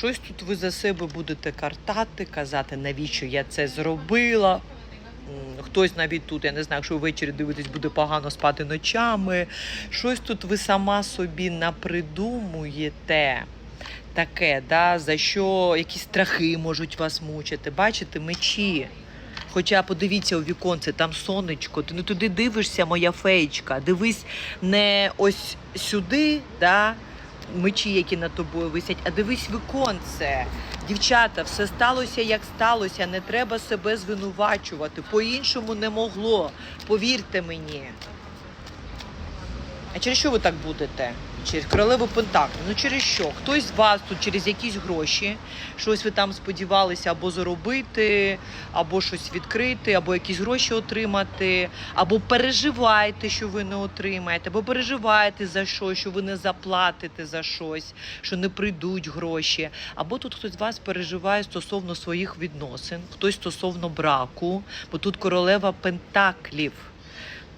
щось тут ви за себе будете картати, казати, навіщо я це зробила. Хтось навіть тут, я не знаю, якщо ввечері дивитесь, буде погано спати ночами. Щось тут ви сама собі напридумуєте таке, да, за що якісь страхи можуть вас мучити. Бачите, мечі. Хоча подивіться у віконце, там сонечко, ти не туди дивишся, моя феєчка. Дивись не ось сюди, да, мечі, які над тобою висять, а дивись віконце. Дівчата, все сталося, як сталося. Не треба себе звинувачувати. По-іншому не могло. Повірте мені. А через що ви так будете? Через королеву Пентаклів. Ну через що? Хтось з вас тут через якісь гроші, щось ви там сподівалися або заробити, або щось відкрити, або якісь гроші отримати, або переживаєте, що ви не отримаєте, або переживаєте за щось, що ви не заплатите за щось, що не прийдуть гроші. Або тут хтось з вас переживає стосовно своїх відносин, хтось стосовно браку, бо тут королева Пентаклів.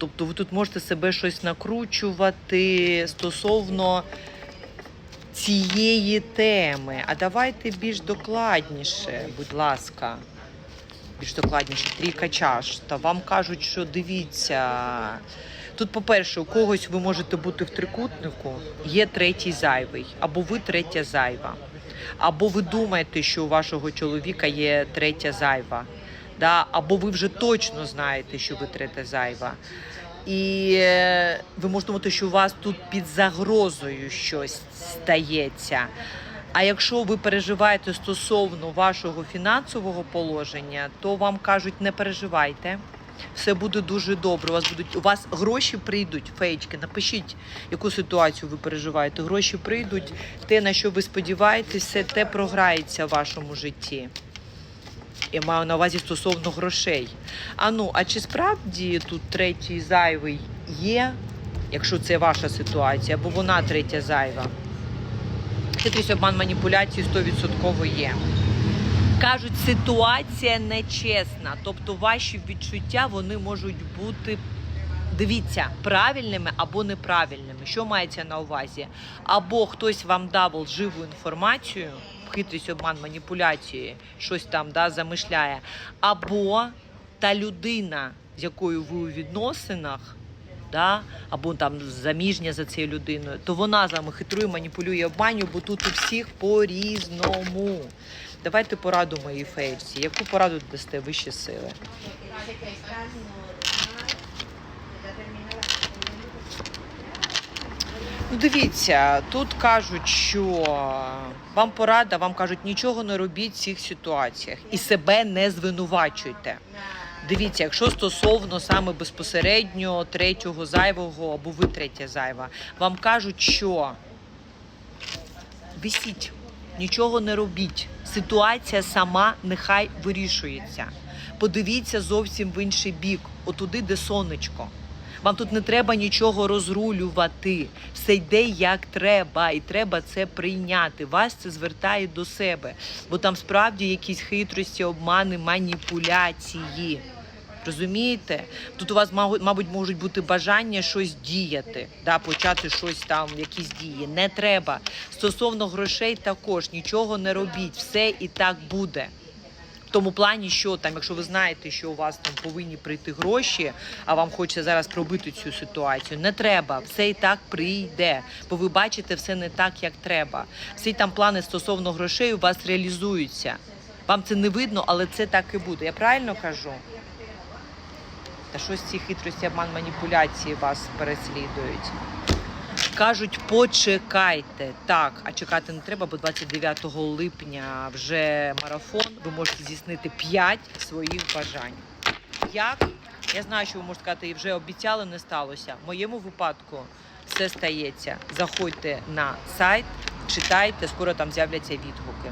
Тобто ви тут можете себе щось накручувати стосовно цієї теми. А давайте більш докладніше, будь ласка. Більш докладніше, трійка чаш. Та вам кажуть, що дивіться. Тут, по-перше, у когось ви можете бути в трикутнику, є третій зайвий, або ви третя зайва. Або ви думаєте, що у вашого чоловіка є третя зайва. Да? Або ви вже точно знаєте, що ви третя зайва. І е, ви можете думати, що у вас тут під загрозою щось стається. А якщо ви переживаєте стосовно вашого фінансового положення, то вам кажуть, не переживайте. Все буде дуже добре. У вас будуть у вас гроші прийдуть, феєчки. Напишіть, яку ситуацію ви переживаєте. Гроші прийдуть, те, на що ви сподіваєтесь, все те програється в вашому житті. Я маю на увазі стосовно грошей. А ну, а чи справді тут третій зайвий є, якщо це ваша ситуація, або вона третя зайва? Хитрість обман маніпуляції 100% є. Кажуть, ситуація нечесна, тобто ваші відчуття вони можуть бути. Дивіться, правильними або неправильними. Що мається на увазі? Або хтось вам дав лживу інформацію, хитрість, обман, маніпуляції, щось там да, замишляє, або та людина, з якою ви у відносинах, да, або там заміжня за цією людиною, то вона з вами хитрує, маніпулює, обманює, бо тут у всіх по-різному. Давайте пораду моїй фейрці. Яку пораду дасте вищі сили? Ну, дивіться, тут кажуть, що вам порада, вам кажуть, нічого не робіть в цих ситуаціях і себе не звинувачуйте. Дивіться, якщо стосовно саме безпосередньо третього зайвого або ви третя зайва, вам кажуть, що висіть, нічого не робіть. Ситуація сама нехай вирішується. Подивіться зовсім в інший бік, отуди, де сонечко. Вам тут не треба нічого розрулювати. Все йде як треба, і треба це прийняти. Вас це звертає до себе, бо там справді якісь хитрості, обмани, маніпуляції. Розумієте? Тут у вас, мабуть, можуть бути бажання щось діяти, да, почати щось там, якісь дії. Не треба. Стосовно грошей також нічого не робіть, все і так буде. Тому плані, що там, якщо ви знаєте, що у вас там повинні прийти гроші, а вам хочеться зараз пробити цю ситуацію, не треба. Все і так прийде, бо ви бачите все не так, як треба. Всі там плани стосовно грошей у вас реалізуються. Вам це не видно, але це так і буде. Я правильно кажу? Та щось ці хитрості, обман, маніпуляції вас переслідують. Кажуть, почекайте. Так, а чекати не треба, бо 29 липня вже марафон. Ви можете здійснити 5 своїх бажань. Як? Я знаю, що ви можете сказати, вже обіцяли, не сталося. В моєму випадку все стається. Заходьте на сайт, читайте, скоро там з'являться відгуки.